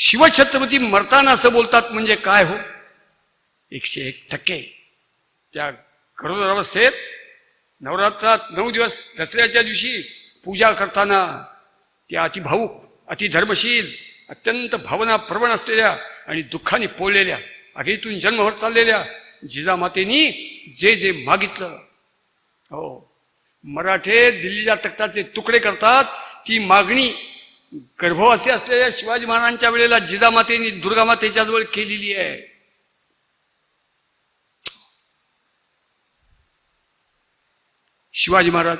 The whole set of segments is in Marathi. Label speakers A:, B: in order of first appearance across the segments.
A: शिवछत्रपती मरताना असं बोलतात म्हणजे काय हो? एकशे एक टक्के. त्या गरोदर अवस्थेत नवरात्रात नऊ दिवस दसऱ्याच्या दिवशी पूजा करताना त्या अतिभाऊक अतिधर्मशील अत्यंत भावना प्रवण असलेल्या आणि दुःखाने पोळलेल्या आगीतून जन्म होत चाललेल्या जिजामातेनी जे जे मागितलं. हो. मराठे दिल्लीच्या तख्ताचे तुकडे करतात ती मागणी गर्भवासी असलेल्या शिवाजी महाराजांच्या वेळेला जिजामातेनी दुर्गामातेच्या जवळ केलेली आहे. शिवाजी महाराज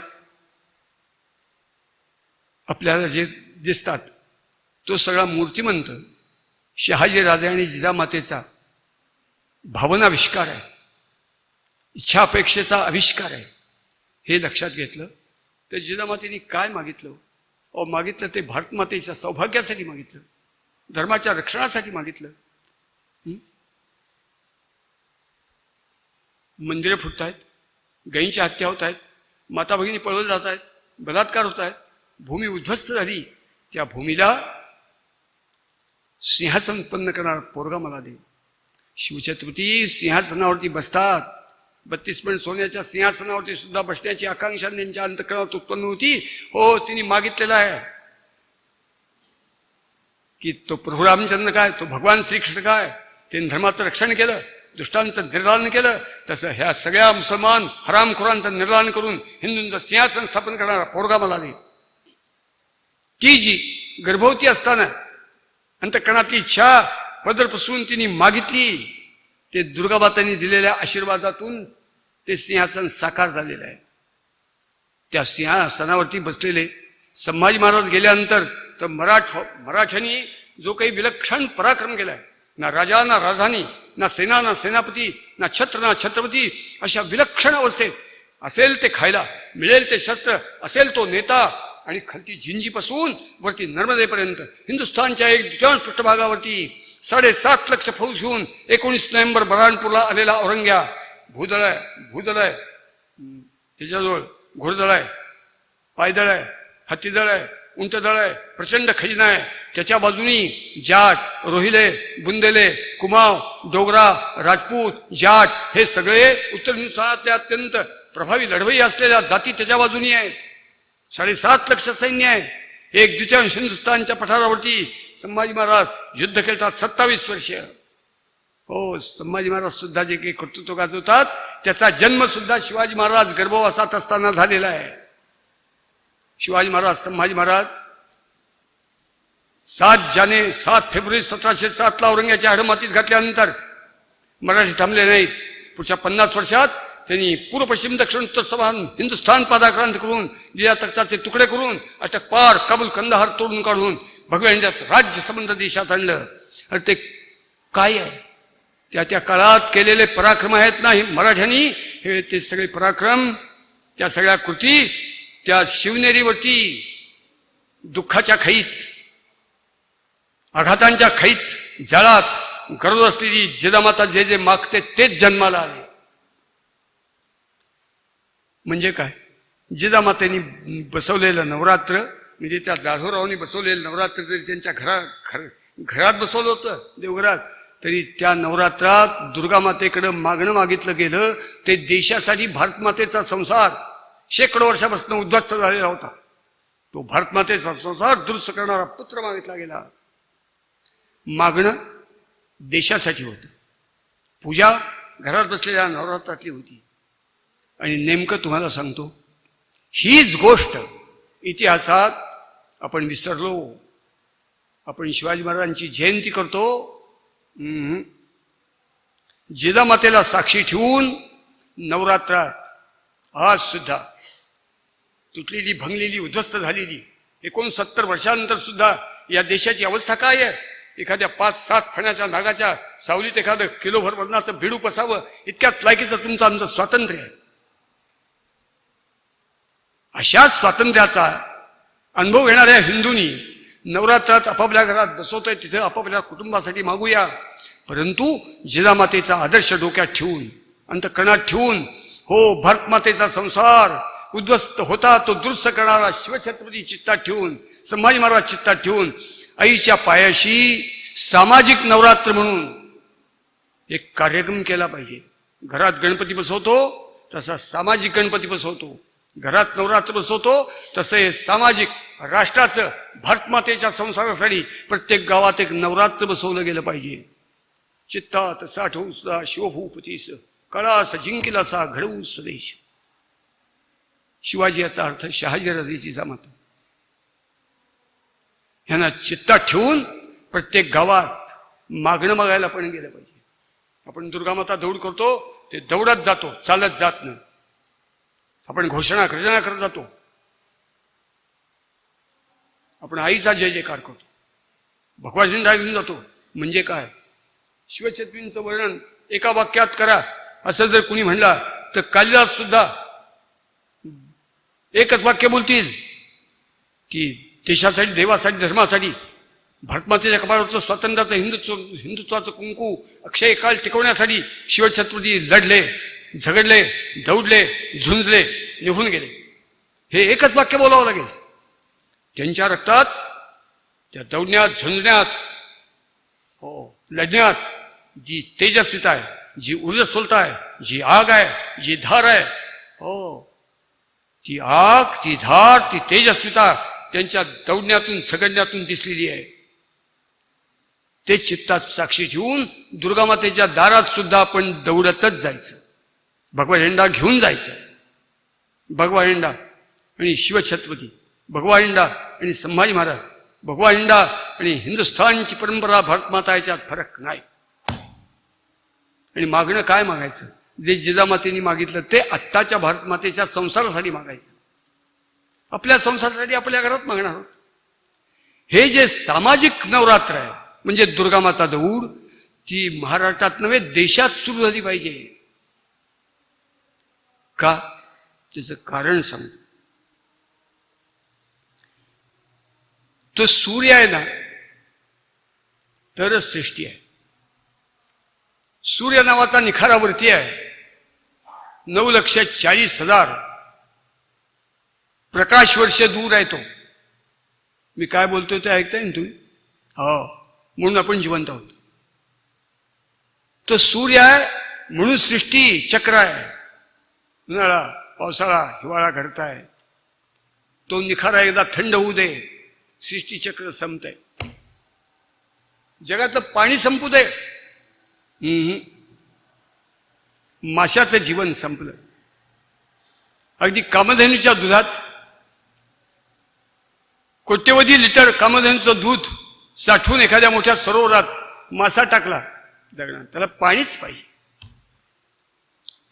A: आपल्याला जे दिसतात तो सगळा मूर्तिमंत शहाजी राजे आणि जिजामातेचा भावनाविष्कार आहे. इच्छा अपेक्षेचा आविष्कार आहे. हे लक्षात घेतलं तर जिजामातेने काय मागितलं? अहो मागितलं ते भारतमातेच्या सौभाग्यासाठी मागितलं. धर्माच्या रक्षणासाठी मागितलं. मंदिरं फुटत आहेत गईंच्या हत्या होत आहेत माता भगिनी पळवल्या जात आहेत बलात्कार होत आहेत भूमी उद्ध्वस्त झाली. त्या भूमीला सिंहासन उत्पन्न करणारा पोरगा मला दे शिवचतुर्थी सिंहासनावरती बसतात. बत्तीस पॉईंट सोन्याच्या सिंहासनावरती सुद्धा बसण्याची आकांक्षा त्यांच्या अंतकरणात उत्पन्न होती. हो तिने मागितलेला आहे. की तो प्रभू रामचंद्र काय? तो भगवान श्रीकृष्ण काय? त्यांनी धर्माचं रक्षण केलं दुष्टांचं निर्दालन केलं. तसं ह्या सगळ्या मुसलमान हरामखोरांचं निर्दालन करून हिंदूंचं सिंहासन स्थापन करणारा पोरगा मला दे. ती जी गर्भवती असताना अंतकरणातली इच्छा पदरपासून तिने मागितली ते दुर्गाबातांनी दिलेल्या आशीर्वादातून ते सिंहासन साकार झालेलं आहे. त्या सिंहासनावरती बसलेले संभाजी महाराज गेल्यानंतर तर मराठ मराठ्यांनी जो काही विलक्षण पराक्रम केला आहे ना राजा ना राजधानी ना सेना ना सेनापती ना छत्र ना छत्रपती अशा विलक्षण अवस्थेत असेल ते खायला मिळेल ते शस्त्र असेल तो नेता आणि खालती जिंजीपासून वरती नर्मदेपर्यंत हिंदुस्थानच्या एक द्वितीयांश पृष्ठभागावरती साडेसात लक्ष फौज घेऊन एकोणीस नोव्हेंबर बऱ्हाणपूरला आलेला औरंग्या भूदळ आहे भूदळ आहे त्याच्याजवळ घोडदळ आहे पायदळ आहे हत्तीदळ आहे उंटदळ आहे प्रचंड खजिना आहे त्याच्या बाजूनी जाट रोहिले बुंदेले कुमाव डोगरा राजपूत जाट हे सगळे उत्तर हिंदुस्थानातल्या अत्यंत प्रभावी लढवई असलेल्या जाती त्याच्या बाजूनी आहेत. साडेसात लक्ष सैन्य आहे. एक द्वितीयांश हिंदुस्थानच्या पठारावरती संभाजी महाराज युद्ध खेळतात सत्तावीस वर्ष. हो संभाजी महाराज सुद्धा जे काही कर्तृत्व गाजवतात त्याचा जन्म सुद्धा शिवाजी महाराज गर्भवासात असताना झालेला आहे. शिवाजी महाराज संभाजी महाराज सात जाने सात फेब्रुवारी सतराशे सातला औरंगाच्या हडमातीत घातल्यानंतर मराठी थांबले नाहीत. पुढच्या पन्नास वर्षात त्यांनी पूर्व पश्चिम दक्षिण उत्तर समान हिंदुस्थान पादाक्रांत करून जिया तख्ताचे तुकडे करून अटक पार काबूल कंदाहार तोडून काढून भगव्या इंडियात राज्य संबंध देशात आणलं. आणि ते काय आहे? त्या त्या काळात केलेले पराक्रम आहेत ना हे मराठ्यांनी? हे ते सगळे पराक्रम त्या सगळ्या कृती त्या शिवनेरीवरती दुःखाच्या खाईत आघातांच्या खाईत जळात गरज असलेली जिजामाता जे जे मागते तेच जन्माला आले. म्हणजे काय? जिजामातेनी बसवलेलं नवरात्र म्हणजे त्या जाधवरावांनी बसवलेलं नवरात्र जरी त्यांच्या घरा घर घरात बसवलं होतं देवघरात. तरी त्या नवरात्रात दुर्गामातेकडं मागणं मागितलं गेलं. ते देशासाठी भारतमातेचा संसार शेकडो वर्षापासून उद्ध्वस्त झालेला होता. तो भारतमातेचा संसार दुरुस्त करणारा पुत्र मागितला गेला. मागणं देशासाठी होतं. पूजा घरात बसलेल्या नवरात्रातली होती. आणि नेमकं तुम्हाला सांगतो हीच गोष्ट इतिहासात आपण विसरलो आपण शिवाजी महाराजांची जयंती करतो जिजामातेला साक्षी ठेवून नवरात्रात आज सुद्धा तुटलेली भंगलेली उद्ध्वस्त झालेली एकोणसत्तर वर्षानंतर सुद्धा या देशाची अवस्था काय आहे? एखाद्या पाच सात फण्याच्या नागाच्या सावलीत एखादं किलोभर वजनाचं भिडू पसावं इतक्याच लायकीचं तुमचं आमचं स्वातंत्र्य आहे. अशाच स्वातंत्र्याचा अनुभव घेणाऱ्या हिंदूंनी. नवरात्रात आपापल्या घरात बसवतोय तिथं आपापल्या कुटुंबासाठी मागूया. परंतु जिजामातेचा आदर्श डोक्यात ठेवून अंतकरणात ठेवून हो भारतमातेचा संसार उद्ध्वस्त होता तो दुरुस्त करणारा शिवछत्रपती चित्तात ठेवून संभाजी महाराज चित्तात ठेवून आईच्या पायाशी सामाजिक नवरात्र म्हणून एक कार्यक्रम केला पाहिजे. घरात गणपती बसवतो तसा सामाजिक गणपती बसवतो. घरात नवरात्र बसवतो तसं हे सामाजिक राष्ट्राचं भारतमातेच्या संसारासाठी प्रत्येक गावात एक नवरात्र बसवलं गेलं पाहिजे. चित्तात साठवू सुद्धा शिवभूपतीस कळास जिंकिलासा घडवू स्वदेश शिवाजी याचा अर्थ शहाजीराजेची जमात. यांना चित्तात ठेवून प्रत्येक गावात मागणं मागायला पण गेलं पाहिजे. आपण दुर्गामाता दौड करतो ते दौडत जातो चालत जात नाही. आपण घोषणा गर्जना करत जातो. आपण आईचा जय जयकार करतो. भगवा झेंडा घेऊन जातो. म्हणजे काय? शिवछत्रींचं वर्णन एका वाक्यात करा. असं जर कुणी म्हणला तर कालिदास सुद्धा एकच वाक्य बोलतील की देशासाठी देवासाठी धर्मासाठी भारतमातेच्या कपाळावरचं स्वातंत्र्याचं हिंदुत्व हिंदुत्वाचं कुंकू अक्षय काळ टिकवण्यासाठी शिवछत्रपती लढले. झगडले दौडले झुंजले निघून गेले. हे एकच वाक्य बोलावं लागेल. त्यांच्या रक्तात त्या दौडण्यात झुंजण्यात हो लढण्यात जी तेजस्विता आहे जी ऊर्जस्वलता आहे जी आग आहे जी धार आहे हो ती आग ती धार ती तेजस्विता त्यांच्या दौडण्यातून झगडण्यातून दिसलेली आहे. ते चित्तात साक्षी ठेवून दुर्गामातेच्या दारात सुद्धा आपण दौडतच जायचं. भगवा झेंडा घेऊन जायचं. भगवा झेंडा आणि शिवछत्रपती भगवा झेंडा आणि संभाजी महाराज भगवा झेंडा आणि हिंदुस्थानची परंपरा भारतमाता याच्यात फरक नाही. आणि मागणं काय मागायचं? जे जिजामातेने मागितलं ते आत्ताच्या भारतमातेच्या संसारासाठी मागायचं. आपल्या संसारासाठी आपल्या घरात मागणार आहोत. हे जे सामाजिक नवरात्र आहे म्हणजे दुर्गामाता दौड ती महाराष्ट्रात नव्हे देशात सुरू झाली पाहिजे. का? त्याचं कारण सांगतो. तो सूर्य आहे ना तरच सृष्टी आहे. सूर्य नावाचा निखारावरती आहे. नऊ लक्ष चाळीस हजार प्रकाश वर्ष दूर आहे तो. मी काय बोलतोय ते ऐकताय ना तुम्ही? हो. म्हणून आपण जिवंत आहोत. तो सूर्य आहे म्हणून सृष्टी चक्र आहे. उन्हाळा पावसाळा हिवाळा घडताय. तो निखारा एकदा थंड होऊ दे. सृष्टीचक्र संपतंय. जगातलं पाणी संपू दे हम्म. माशाचं जीवन संपलं. अगदी कामधेनूच्या दुधात कोट्यवधी लिटर कामधेनूचं दूध साठवून एखाद्या मोठ्या सरोवरात मासा टाकला. जगणार. त्याला पाणीच पाहिजे.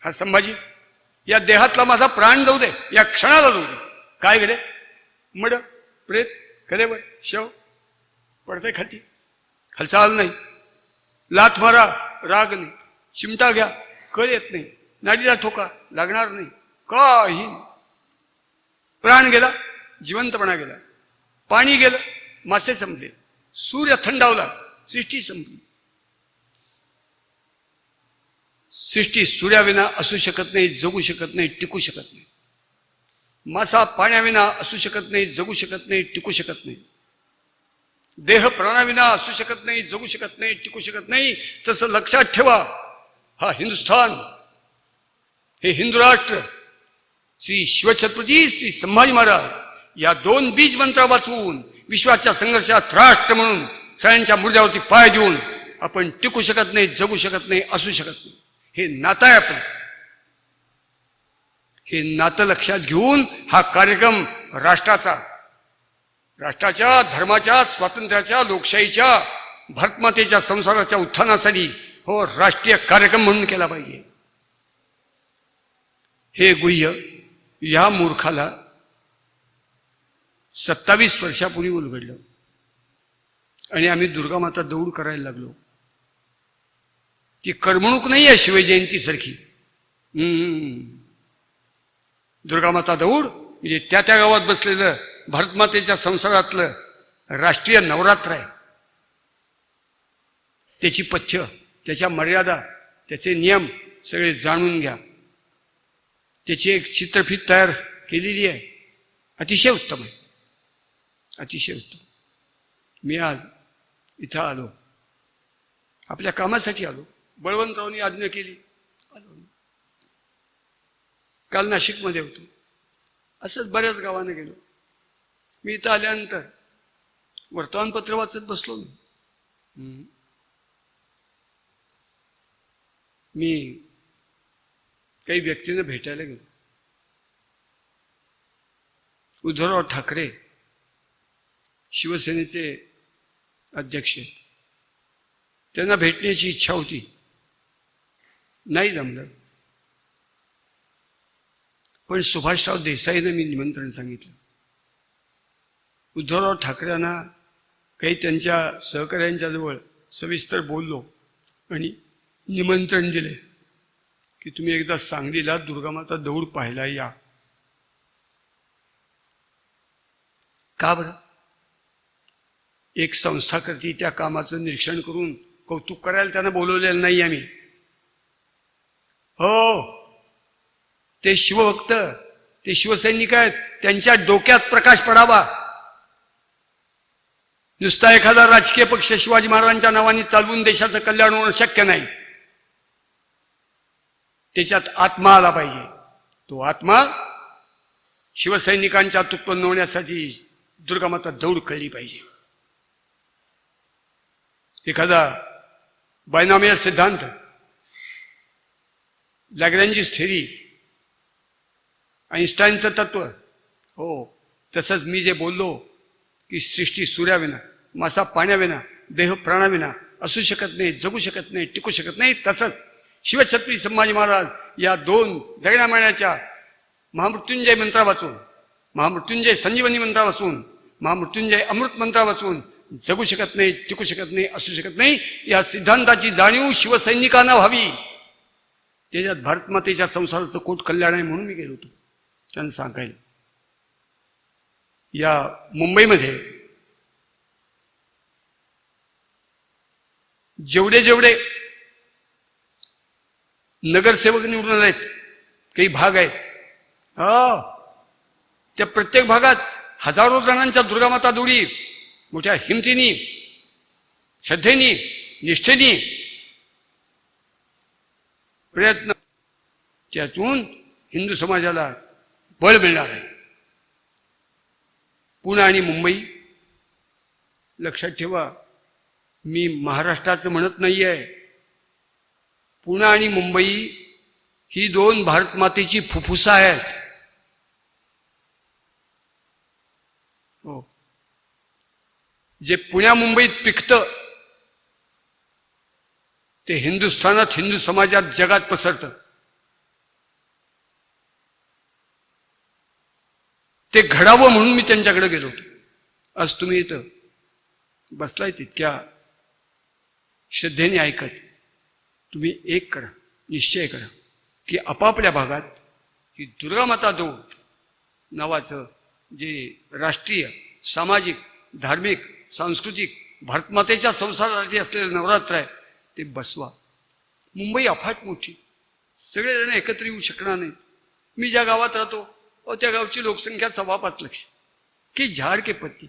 A: हा संभाजी या देहातला माझा प्राण जाऊ दे या क्षणाला जाऊ दे. काय घडे? मड प्रेत कलेवर शव पडते खाती. हालचाल नाही. लाथ मारा राग नाही. चिमटा घ्या कळ येत नाही. नाडीला ठोका लागणार नाही. काही प्राण गेला जिवंतपणा गेला. पाणी गेलं मासे संपले. सूर्य थंडावला सृष्टी संपली. सृष्टी सूर्याविना असू शकत नाही जगू शकत नाही टिकू शकत नाही. मासा पाण्याविना असू शकत नाही जगू शकत नाही टिकू शकत नाही. देह प्राणाविना असू शकत नाही जगू शकत नाही टिकू शकत नाही तसं लक्षात ठेवा हा हिंदुस्थान. हे हिंदू राष्ट्र श्री शिवछत्रपती श्री संभाजी महाराज या दोन बीज मंत्र वाचवून विश्वाच्या संघर्षात राष्ट्र म्हणून सगळ्यांच्या मुर्द्यावरती पाय देऊन आपण टिकू शकत नाही जगू शकत नाही असू शकत नाही. हे नातं आहे आपलं. हे नातं लक्षात घेऊन हा कार्यक्रम राष्ट्राचा राष्ट्राच्या धर्माच्या स्वातंत्र्याच्या लोकशाहीच्या भारतमातेच्या संसाराच्या उत्थानासाठी हो राष्ट्रीय कार्यक्रम म्हणून केला पाहिजे. हे गुह्य या मूर्खाला सत्तावीस वर्षापूर्वी उलगडलं. आणि आम्ही दुर्गामाता दौड करायला लागलो. ती करमणूक नाही आहे शिवजयंतीसारखी दुर्गामाता दौड म्हणजे त्या त्या गावात बसलेलं भारतमातेच्या संसारातलं राष्ट्रीय नवरात्र आहे. त्याची पथ्य त्याच्या मर्यादा त्याचे नियम सगळे जाणून घ्या. त्याची एक चित्रफीत तयार केलेली आहे. अतिशय उत्तम आहे. अतिशय उत्तम. मी आज इथं आलो. आपल्या कामासाठी आलो. बळवंतरावनी आज्ञा केली. काल नाशिकमध्ये होतो. असंच बऱ्याच गावाने गेलो. मी इथं आल्यानंतर वर्तमानपत्र वाचत बसलो मी. मी काही व्यक्तींना भेटायला गेलो. उद्धवराव ठाकरे शिवसेनेचे अध्यक्ष. त्यांना भेटण्याची इच्छा होती. नाही जमलं. पण सुभाषराव देसाईनं मी निमंत्रण सांगितलं. उद्धवराव ठाकरेंना काही त्यांच्या सहकाऱ्यांच्या जवळ सविस्तर बोललो आणि निमंत्रण दिले की तुम्ही एकदा सांगलीला दुर्गामाता दौड पाहायला या. का बरं? एक संस्था करती त्या कामाचं निरीक्षण करून कौतुक करायला त्यांना बोलवलेलं नाही आम्ही. हो. ते शिवभक्त ते शिवसैनिक आहेत त्यांच्या डोक्यात प्रकाश पडावा. नुसता एखादा राजकीय पक्ष शिवाजी महाराजांच्या नावाने चालवून देशाचं कल्याण होणं शक्य नाही. त्याच्यात आत्मा आला पाहिजे. तो आत्मा शिवसैनिकांच्या उत्पन्न होण्यासाठी दुर्गामाता दौड कळली पाहिजे. एखादा बायनामिया सिद्धांत लॅग्रँजीस थेरी आईन्स्टाईनचं तत्व. हो तसंच मी जे बोललो की सृष्टी सूर्याविना मासा पाण्याविना देह प्राणाविना असू शकत नाही जगू शकत नाही टिकू शकत नाही तसंच शिवछत्री संभाजी महाराज या दोन जगण्या मरण्याच्या महामृत्युंजय मंत्रा वाचून महामृत्युंजय संजीवनी मंत्रा वाचून महामृत्युंजय अमृत मंत्रा वाचून जगू शकत नाही टिकू शकत नाही असू शकत नाही या सिद्धांताची जाणीव शिवसैनिकांना व्हावी. त्याच्यात भारतमातेच्या संसाराचं कोट कल्याण आहे म्हणून मी गेलो होतो. त्यांना सांगायला. या मुंबईमध्ये जेवढे जेवढे नगरसेवक निवडून आहेत काही भाग आहेत. त्या प्रत्येक भागात हजारो जणांच्या दुर्गामाता दोडी मोठ्या हिमतीनी श्रद्धेनी निष्ठेनी प्रयत्न. त्यातून हिंदू समाजाला बळ मिळणार आहे. पुणे आणि मुंबई लक्षात ठेवा मी महाराष्ट्राचं म्हणत नाही आहे पुणे आणि मुंबई ही दोन भारतमातेची फुफ्फुसं आहेत. हो. जे पुण्या मुंबईत पिकतं ते हिंदुस्थानात हिंदू समाजात जगात पसरतं. ते घडावं म्हणून मी त्यांच्याकडे गेलो होतो. आज तुम्ही इथं बसलाय तितक्या श्रद्धेने ऐकत. तुम्ही एक करा निश्चय करा की आपापल्या भागात ही दुर्गामाता दौड नावाचं जे राष्ट्रीय सामाजिक धार्मिक सांस्कृतिक भारतमातेच्या संसारासाठी असलेलं नवरात्र आहे ते बसवा. मुंबई अफाट मोठी. सगळेजण एकत्र येऊ शकणार नाहीत. मी ज्या गावात राहतो अहो त्या गावची लोकसंख्या सव्वा पाच लक्ष. की झाड के पत्ती.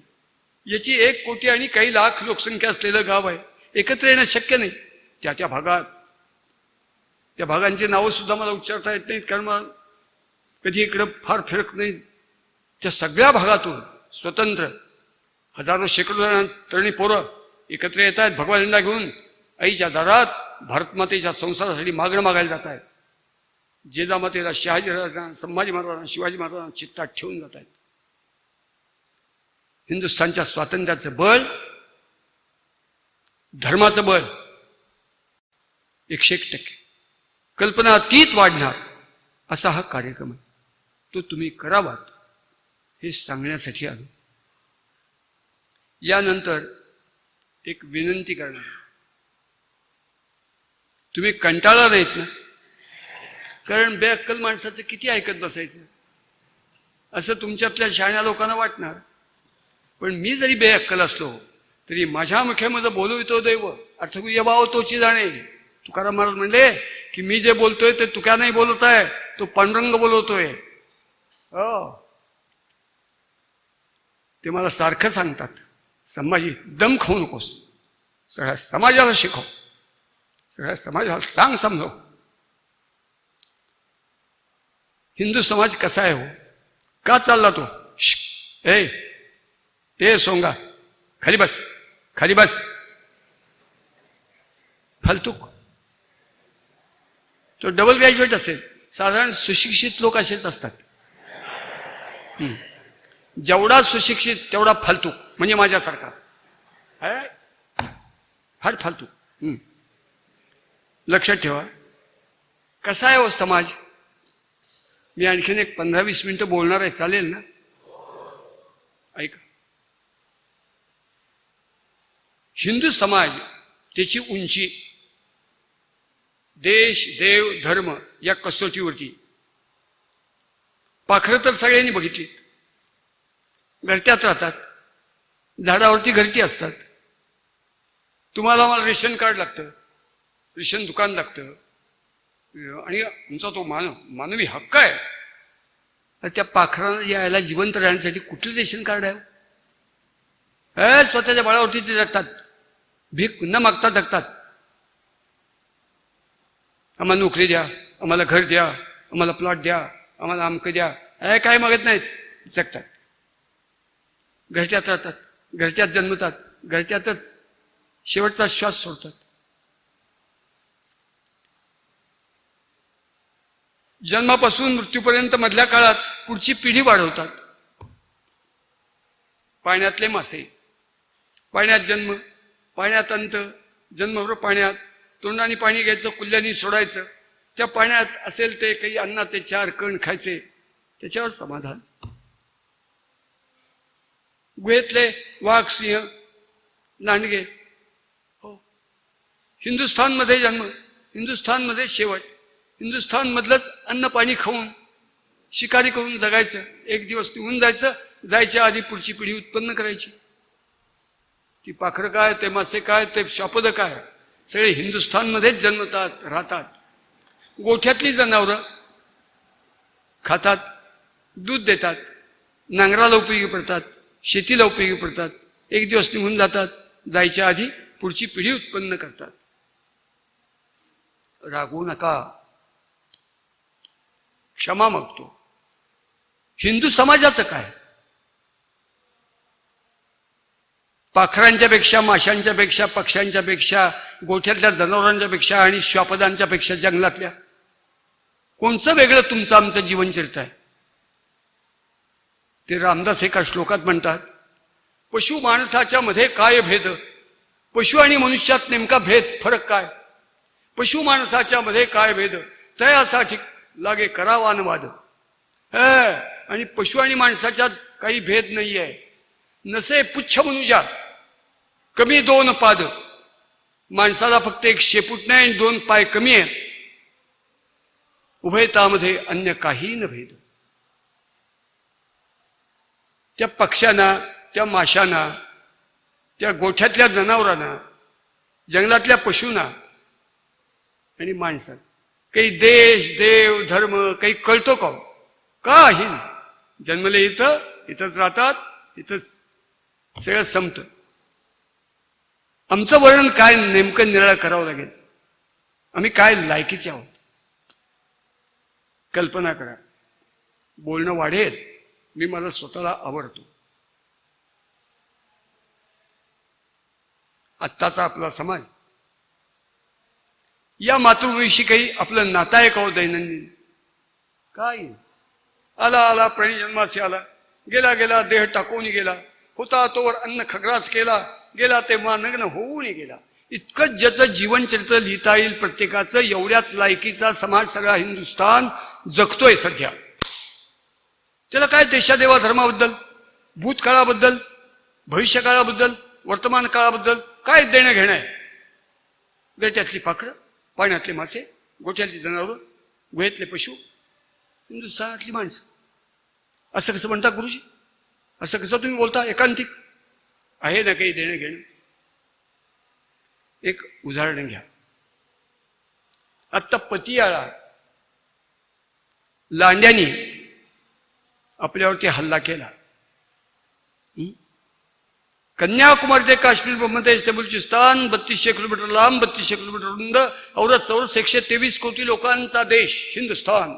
A: याची एक कोटी आणि काही लाख लोकसंख्या असलेलं गाव आहे. एकत्र येणं शक्य नाही. त्या त्या भागात. त्या भागांची नावं सुद्धा मला उच्चारता येत नाहीत कारण मला कधी इकडं फार फिरक नाही. त्या सगळ्या भागातून स्वतंत्र हजारो शेकडो जण तरुणी पोरं एकत्र येत आहेत भगवान झेंडा घेऊन. आईच्या दारात भारतमातेच्या संसारासाठी मागणं मागायला जात आहेत. जिजामातेला शहाजी राजांना संभाजी महाराजांना शिवाजी महाराजांना चित्तात ठेवून जात आहेत. हिंदुस्थानच्या स्वातंत्र्याचं बळ धर्माचं बळ एकशे एक टक्के. कल्पना अतीत वाढणार असा हा कार्यक्रम आहे. तो तुम्ही करावात हे सांगण्यासाठी आलो. यानंतर एक विनंती करणार तुम्ही कंटाळा नाहीत ना? कारण बेअक्कल माणसाचं किती ऐकत बसायचं? असं तुमच्यातल्या शहाण्या लोकांना वाटणार. पण मी जरी बेअक्कल असलो तरी माझ्या मुख्यामध्ये बोलू तो दैव. अर्थकू यभाव तोची जाणे. तुकाराम महाराज म्हणले की मी जे बोलतोय ते तुका नाही बोलत आहे तो पांडुरंग बोलवतोय. हो. ते मला सारखं सांगतात. संभाजी दम खाऊ नकोस. सगळ्या समाजाला शिकव. सगळ्या समाजाला सांग समजव हो। हिंदू समाज कसा आहे हो का चालला तो? ए ए सोंगा खाली बस खाली बस। फालतूक। तो डबल ग्रॅज्युएट असेल साधारण सुशिक्षित लोक असेच असतात. जेवढा सुशिक्षित तेवढा फालतूक म्हणजे माझ्यासारखा. फार फालतू हम्म. लक्षात ठेवा. कसा आहे हो समाज? मी आणखीन एक पंधरा वीस मिनटं बोलणार आहे. चालेल ना? ऐका. हिंदू समाज त्याची उंची देश देव धर्म या कसोटीवरती. पाखरं तर सगळ्यांनी बघितलीत घरट्यात राहतात. झाडावरती घरटी असतात. तुम्हाला मला रेशन कार्ड लागतं. रेशन दुकान लागतं. आणि आमचा तो मान मानवी हक्क आहे. तर त्या पाखरांना यायला जिवंत राहण्यासाठी कुठलं रेशन कार्ड आहे? हे स्वतःच्या बाळावरती ते जगतात. भीक न मागता जगतात. आम्हाला नोकरी द्या आम्हाला घर द्या आम्हाला प्लॉट द्या आम्हाला अमकं द्या. हे काय मागत नाहीत? जगतात. घरच्यात राहतात घरच्यात जन्मतात घरच्यातच शेवटचा श्वास सोडतात. जन्मापासून मृत्यूपर्यंत मधल्या काळात पुढची पिढी वाढवतात. पाण्यातले मासे पाण्यात जन्म पाण्यात अंत जन्मभर पाण्यात तोंडाने पाणी घ्यायचं कुल्ल्याने सोडायचं त्या पाण्यात असेल ते काही अन्नाचे चार कण खायचे त्याच्यावर समाधान. गुहेतले वाघ सिंह लांडगे हो. हिंदुस्थानमध्ये जन्म हिंदुस्थानमध्ये शेवट. हिंदुस्थानमधलंच अन्न पाणी खाऊन शिकारी करून जगायचं. एक दिवस निघून जायचं जायच्या आधी पुढची पिढी उत्पन्न करायची. ती पाखरं काय ते मासे काय ते शापद काय? सगळे हिंदुस्थानमध्येच जन्मतात राहतात. गोठ्यातली जनावरं खातात दूध देतात नांगराला उपयोगी पडतात शेतीला उपयोगी पडतात. एक दिवस निघून जातात जायच्या आधी पुढची पिढी उत्पन्न करतात. रागवू नका. क्षमा मागतो. हिंदू समाजाचं काय? पाखरांच्या पेक्षा माशांच्या पेक्षा पक्ष्यांच्या पेक्षा गोठ्यातल्या जनावरांच्या पेक्षा आणि श्वापदांच्या पेक्षा जंगलातल्या? कोणचं वेगळं तुमचं आमचं जीवनचरित्र आहे? ते रामदास एका श्लोकात म्हणतात पशु माणसाच्या मध्ये काय भेद? पशु आणि मनुष्यात नेमका भेद फरक काय? पशु माणसाच्या मध्ये काय भेद? तयासाठी लागे करावा वाद आणि पशु आणि माणसाच्यात काही भेद नाही आहे नसे पुच्छ मनुजा. कमी दोन पाद. माणसाला फक्त एक शेपूट नाही आणि दोन पाय कमी आहेत. उभयतामध्ये अन्य काही न भेद. त्या पक्ष्यांना त्या माशांना त्या गोठ्यातल्या जनावरांना जंगलातल्या पशूंना आणि माणसांना. काही देश देव धर्म काही कळतो का? काही जन्मले इथं इथंच राहतात इथंच सगळं संपतं. आमचं वर्णन काय नेमकं निराळ करावं लागेल? आम्ही काय लायकीचे आहोत? कल्पना करा. बोलणं वाढेल. मी मला स्वतःला आवडतो. आत्ताचा आपला समाज या मातृभूमीशी काही आपलं नातं आहे का हो दैनंदिन? काय? आला आला प्राणी जन्माशी आला. गेला गेला देह टाकून गेला. होता तोवर अन्न खग्रास केला. गेला तेव्हा नग्न होऊन गेला. इतकंच ज्याचं जीवनचरित्र लिहिता येईल प्रत्येकाचं एवढ्याच लायकीचा समाज सगळा हिंदुस्थान जगतोय सध्या. त्याला काय देशादेवा धर्माबद्दल? भूतकाळाबद्दल? भविष्यकाळाबद्दल? वर्तमान काळाबद्दल काय देणं घेणं आहे? त्यातली पाखरं? पाण्यातले मासे गोठ्यातली जनावरं गुहेतले पशु हिंदुस्थानातली माणसं. असं कसं म्हणता गुरुजी? असं कसं तुम्ही बोलता एकांतिक? आहे ना काही देणं घेणं? एक उदाहरण घ्या. आत्ता पतियाळा लांड्यानी आपल्यावरती हल्ला केला. कन्याकुमारी ते काश्मीर ब्रह्मदेश ते बलुचिस्तान बत्तीसशे किलोमीटर लांब बत्तीसशे किलोमीटर रुंद औरत चौरस एकशे तेवीस कोटी लोकांचा देश हिंदुस्थान.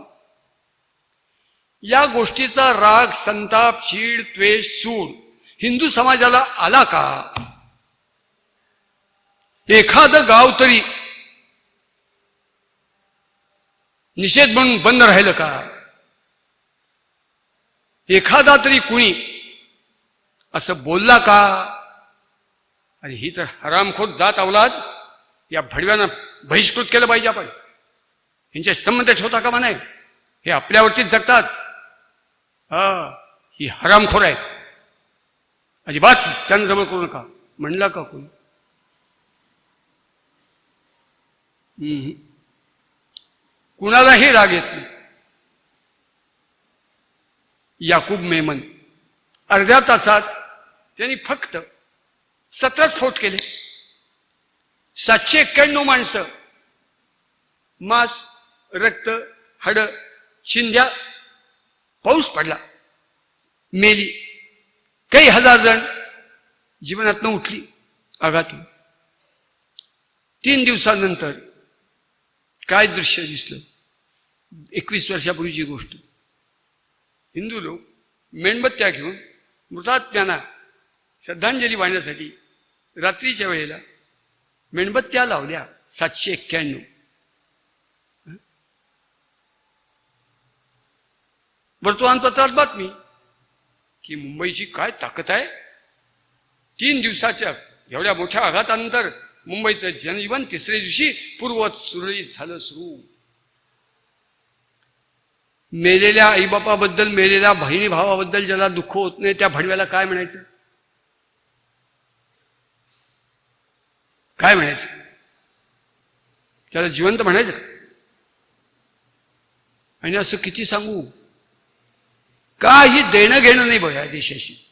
A: या गोष्टीचा राग संताप चीड त्वेष सूड हिंदू समाजाला आला का? एखादं गाव तरी निषेध म्हणून बंद राहिलं का? एखादा तरी कुणी असं बोलला का? आणि ही तर हरामखोर जात अवलाद या भडव्यानं बहिष्कृत केलं पाहिजे आपण. यांच्या संबंध ठेवता का म्हणे हे आपल्यावरतीच जगतात. हा ही हरामखोर आहेत. अजिबात त्यांना जवळ करू नका. म्हणला का कोण? कुणालाही राग येत नाही. याकूब मेमन अर्ध्या तासात त्यांनी फक्त सतरा स्फोट केले. सातशे एक्क्याण्णव माणसं. मांस रक्त हाड चिंध्या पाऊस पडला. मेली. काही हजार जण जीवनातनं उठली आघातून. तीन दिवसानंतर काय दृश्य दिसलं? एकवीस वर्षापूर्वीची गोष्ट. हिंदू लोक मेणबत्त्या घेऊन मृतात्म्यांना श्रद्धांजली वाहण्यासाठी रात्रीच्या वेळेला मेणबत्त्या लावल्या सातशे एक्क्याण्णव. वर्तमानपत्रात बातमी की मुंबईची काय ताकद आहे? तीन दिवसाच्या एवढ्या मोठ्या आघातानंतर मुंबईचं जनजीवन तिसऱ्या दिवशी पूर्वत सुरळीत झालं सुरू. मेलेल्या आईबापाबद्दल मेलेल्या बहिणी भावाबद्दल ज्याला दुःख होत नाही त्या भडव्याला काय म्हणायचं? काय म्हणायचं? त्याला जिवंत म्हणायचं आणि असं किती सांगू? काही देणं घेणं नाही बघ या देशाशी.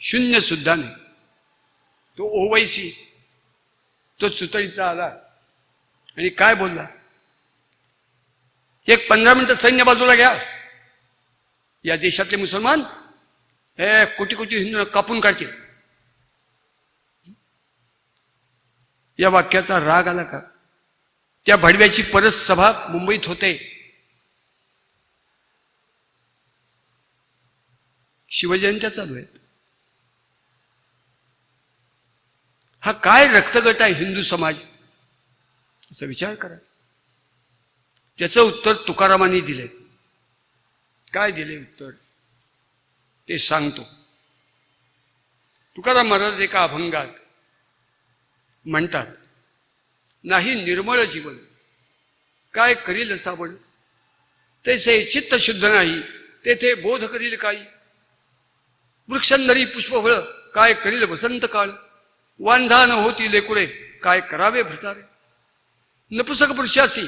A: शून्य सुद्धा नाही. तो ओवैसी तो चुतळीचा आला. आणि काय बोलला? एक पंधरा मिनिटं सैन्य बाजूला घ्या. या देशातले मुसलमान हे कोटी कोटी हिंदू कापून काढतील? या वाक्याचा राग आला का? त्या भडव्याची परत सभा मुंबईत होते. शिवजयंत्या चालू आहेत. हा काय रक्तगट आहे हिंदू समाज? असा विचार करा. त्याचं उत्तर तुकारामांनी दिले काय दिले उत्तर? ते सांगतो. तुकाराम महाराज एका अभंगात म्हणतात नाही निर्मळ जीवन काय करील साबण तैसे चित्त शुद्ध नाही तेथे बोध करील काही? वृक्षंदरी पुष्पफळ काय करील वसंत काळ वांधा न होती लेकुरे काय करावे भृतारे नपुसक पुरुषासी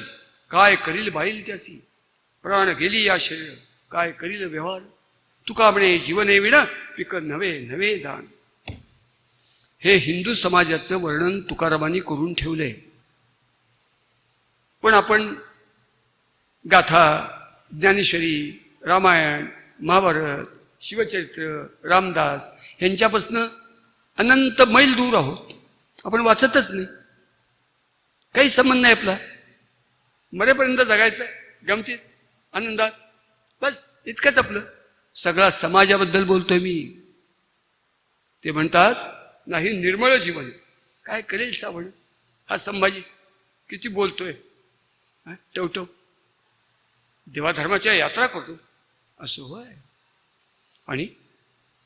A: काय करील बाईल त्यासी? प्राण गेली या शरीर काय करील व्यवहार? तुका म्हणे जीवने विण पिक नवे नवे जाण. हे हिंदू समाजाचं वर्णन तुकारामांनी करून ठेवलंय. पण आपण गाथा ज्ञानेश्वरी रामायण महाभारत शिवचरित्र रामदास यांच्यापासनं अनंत मैल दूर आहोत. आपण वाचतच नाही. काही संबंध नाही आपला. मरेपर्यंत जगायचं गमतीत आनंदात बस इतकंच आपलं. सगळा समाजाबद्दल बोलतोय मी. ते म्हणतात नाही निर्मळ जीवन काय करेल सावण हा संभाजी किती बोलतोय? टवटव देवाधर्माच्या यात्रा करतो. असं होय. आणि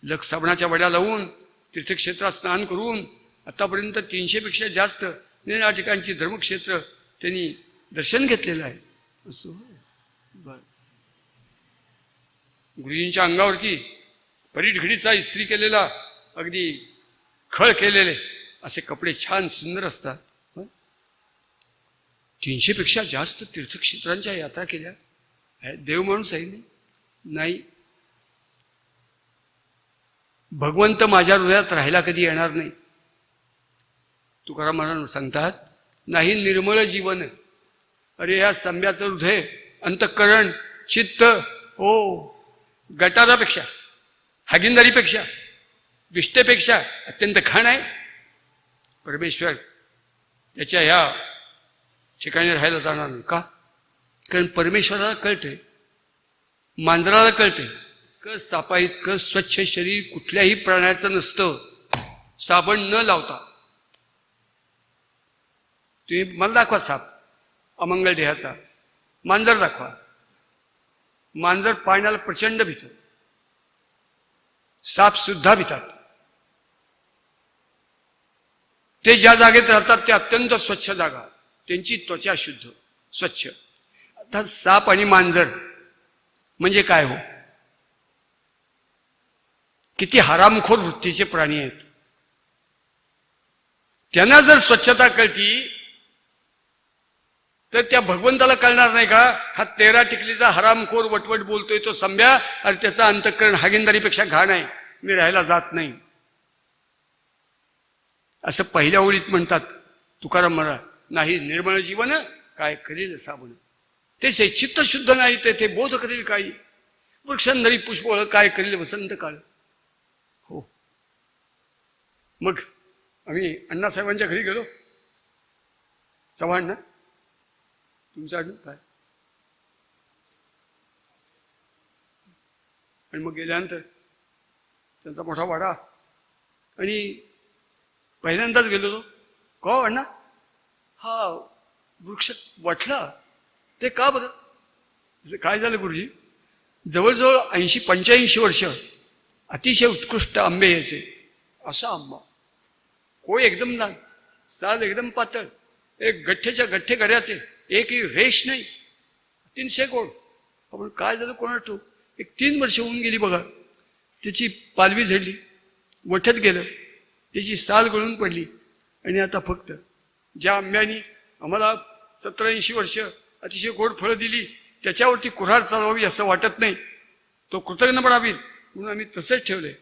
A: लख साबणाच्या वड्या लावून तीर्थक्षेत्रात स्नान करून आतापर्यंत तीनशेपेक्षा जास्त निळ्या ठिकाणची धर्मक्षेत्र त्यांनी दर्शन घेतलेलं आहे. असं होय. बर. गुरुजींच्या अंगावरती परीढघडीचा इस्त्री केलेला अगदी खळ केलेले. असे कपडे छान सुंदर असतात. तीनशेपेक्षा जास्त तीर्थक्षेत्रांच्या यात्रा केल्या. हे देव माणूस आहे नाही? नाही. भगवंत माझ्या हृदयात राहायला कधी येणार नाही. तुकाराम महाराज सांगतात नाही निर्मळ जीवन. अरे या सम्याचं हृदय अंतःकरण चित्त हो गटारापेक्षा हागिंदारीपेक्षा विष्ठेपेक्षा अत्यंत घाण आहे. परमेश्वर त्याच्या ह्या ठिकाणी राहायला जाणार नाही. का? कारण परमेश्वराला कळते मांजराला कळते क सापा इतकं स्वच्छ शरीर कुठल्याही प्राण्याचं नसतं. साबण न लावता. तुम्ही मला दाखवा साप. अमंगल देहाचा. मांजर दाखवा. मांजर पाण्याला प्रचंड भीत. साप सुद्धा भितात. ते ज्या जागेत राहतात ते अत्यंत स्वच्छ जागा. त्यांची त्वचा शुद्ध स्वच्छ. आता साप आणि मांजर म्हणजे काय हो? किती हरामखोर वृत्तीचे प्राणी आहेत. त्यांना जर स्वच्छता कळती तर त्या भगवंताला कळणार नाही का? हा तेरा टिकलीचा हरामखोर वटवट बोलतोय तो संभ्या आणि त्याचा अंतकरण हागिंदारीपेक्षा घाण आहे. मी राहायला जात नाही. असं पहिल्या ओळीत म्हणतात तुकाराम महाराज नाही निर्मळ जीवन काय करील साबण ते चित्त शुद्ध नाही ते ते बोध करील काही. वृक्षंधरी पुष्पळ काय करील वसंत काळ हो. मग आम्ही अण्णासाहेबांच्या घरी गेलो. चव्हाण ना? तुमचं काय? आणि मग गेल्यानंतर त्यांचा मोठा वाडा. आणि पहिल्यांदाच गेलो तो. का अण्णा? हा वृक्ष वाटला. ते का बरं? काय झालं गुरुजी? जवळजवळ ऐंशी पंच्याऐंशी वर्ष अतिशय उत्कृष्ट आंबे यायचे. असा आंबा. कोय एकदम लहान साल एकदम पातळ एक गठ्ठेच्या गठ्ठे गऱ्याचे एकही रेश नाही. तीनशे गोड. आपण काय झालं कोणा ठेवू एक तीन वर्ष होऊन गेली बघा. त्याची पालवी झडली. वठत गेलं. त्याची साल गळून पडली. आणि आता फक्त ज्या आंब्यानी आम्हाला सतरा ऐंशी वर्ष अतिशय गोड फळं दिली त्याच्यावरती कुऱ्हाड चालवावी असं वाटत नाही. तो कृतज्ञ पडावी म्हणून आम्ही तसंच ठेवलंय.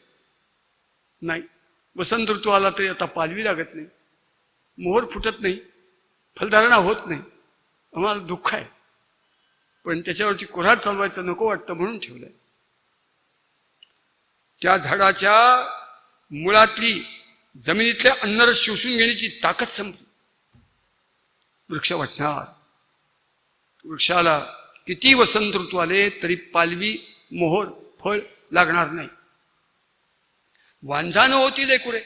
A: नाही वसंत ऋतू आला तरी आता पालवी लागत नाही. मोहर फुटत नाही. फलधारणा होत नाही. आम्हाला दुःख आहे. पण त्याच्यावरती कुऱ्हाड चालवायचं नको वाटतं म्हणून ठेवलंय. त्या झाडाच्या मुळातली जमिनीतल्या अन्नरस शोषून घेण्याची ताकद संपली. वृक्ष वाटणार. वृक्षाला किती वसंत ऋतू आले तरी पालवी मोहर फळ लागणार नाही. वांझानं होती लेकुरे.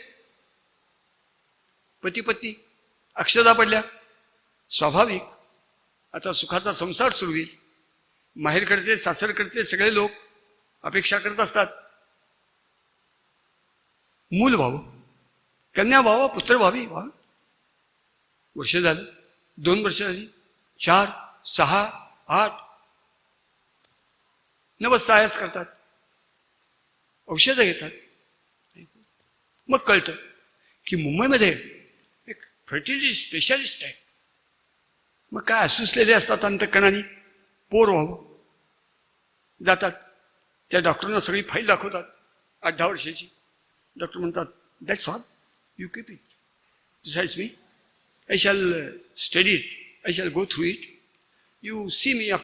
A: पती पत्नी अक्षदा पडल्या. स्वाभाविक. आता सुखाचा संसार सुरू होईल. माहेरकडचे सासरकडचे सगळे लोक अपेक्षा करत असतात. मूल व्हावं. कन्या व्हावा पुत्र व्हावी व्हावी वर्ष झालं. दोन वर्ष झाली. चार सहा आठ. नवस्ता आयास करतात. औषधं घेतात. मग कळतं की मुंबईमध्ये एक फर्टिलिटी स्पेशालिस्ट आहे. मग काय असुसलेले असतात अंतकणाने पोर व्हावं जातात. त्या डॉक्टरना सगळी फाईल दाखवतात. आठ दहा वर्षाची. डॉक्टर म्हणतात that's all you keep it. Besides me, I shall study it. I shall go through it. You see me